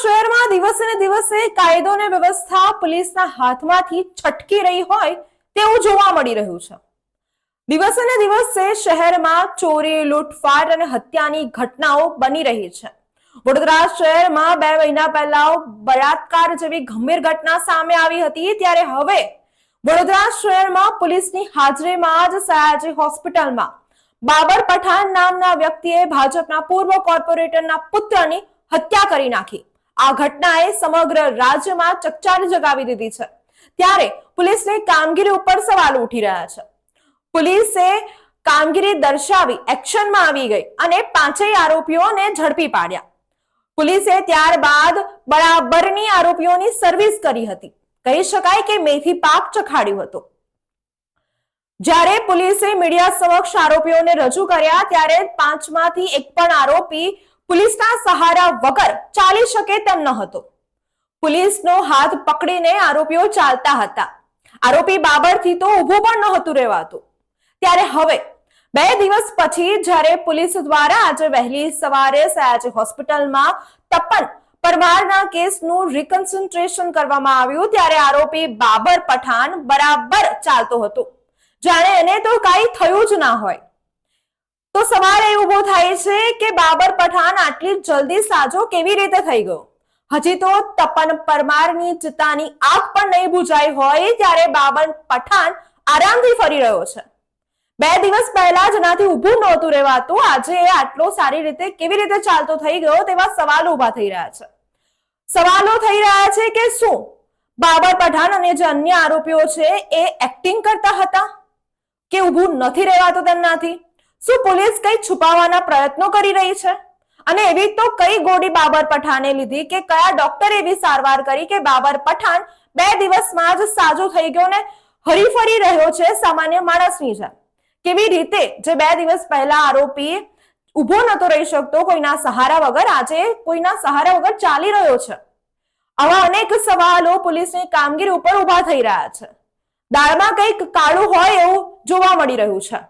શહેરમાં દિવસે ને દિવસે કાયદો અને વ્યવસ્થા પોલીસના હાથમાંથી છટકી રહી હોય તેવું જોવા મળી રહ્યું છે. દિવસે ને દિવસે શહેરમાં ચોરી, લૂંટફાટ અને હત્યાની ઘટનાઓ બની રહી છે. વડોદરા શહેરમાં બે મહિના પહેલા બળાત્કાર જેવી ગંભીર ઘટના સામે આવી હતી, ત્યારે હવે વડોદરા શહેરમાં પોલીસની હાજરીમાં જ સયાજી હોસ્પિટલમાં બાબર પઠાણ નામના વ્યક્તિએ ભાજપના પૂર્વ કોર્પોરેટરના પુત્રની હત્યા કરી નાખી. આ ઘટનાએ સમગ્ર રાજ્યમાં ચકચાર જગાવી દીધી છે. ત્યારે પોલીસની કામગીરી ઉપર સવાલ ઉઠી રહ્યા છે. પોલીસે કામગીરી દર્શાવી એક્શનમાં આવી ગઈ અને પાંચેય આરોપીઓને ઝડપી પાડ્યા. પોલીસે ત્યારબાદ બરાબરની આરોપીઓની સર્વિસ કરી હતી. કહી શકાય કે મેથી પાક ચખાડ્યું હતું. જ્યારે પોલીસે મીડિયા સમક્ષ આરોપીઓને રજૂ કર્યા, ત્યારે પાંચમાંથી એક પણ આરોપી પોલીસના સહારા વગર ચાલી શકે તેમ ન હતો. પોલીસનો હાથ પકડીને આરોપીઓ ચાલતા હતા. આરોપી બાબરથી તો ઊભું પણ નહોતું રહેવાતું. ત્યારે હવે, બે દિવસ પછી જ્યારે પોલીસ દ્વારા આજે વહેલી સવારે સયાજી હોસ્પિટલમાં તપન પરમારના કેસનું રિકન્સન્ટ્રેશન કરવામાં આવ્યું, ત્યારે આરોપી બાબર પઠાણ બરાબર ચાલતો હતો. જાણે એને તો કાંઈ થયું જ ના હોય. તો સવાલ એ ઊભો થાય છે કે બાબર પઠાણ આટલી જલ્દી સાજો કેવી રીતે થઈ ગયો? હજી તો તપન પરમારની ચિતાની આગ પણ નહીં બુજાઈ હોય ત્યારે બાબર પઠાણ આરામથી ફરી રહ્યો છે. બે દિવસ પહેલા જેનાથી ઊભું નહોતું રહેવાતું. આજે એ આટલો સારી રીતે કેવી રીતે ચાલતો થઈ ગયો તેવા સવાલો ઊભા થઈ રહ્યા છે. સવાલો થઈ રહ્યા છે કે શું? બાબર પઠાણ અને જે અન્ય આરોપીઓ છે એ એક્ટિંગ કરતા હતા? કે ઊભું નથી રહેવાતું તેમનાથી? શું પોલીસ કઈ છુપાવવાના પ્રયત્નો કરી રહી છે? અને એવી તો કઈ ગોળી બાબર પઠાણે લીધી કે કયા ડોક્ટર એવી સારવાર કરી કે બાબર પઠાણ બે દિવસમાં જ સાજો થઈ ગયો ને હરીફરી રહ્યો છે સામાન્ય માણસની જેમ? કેવી રીતે જે બે દિવસ પહેલા આરોપી ઊભો નતો રહી શકતો કોઈના સહારા વગર, આજે કોઈના સહારા વગર ચાલી રહ્યો છે? આવા અનેક સવાલો પોલીસની કામગીરી ઉપર ઊભા થઈ રહ્યા છે. દાળમાં કંઈક કાળું હોય એવું જોવા મળી રહ્યું છે.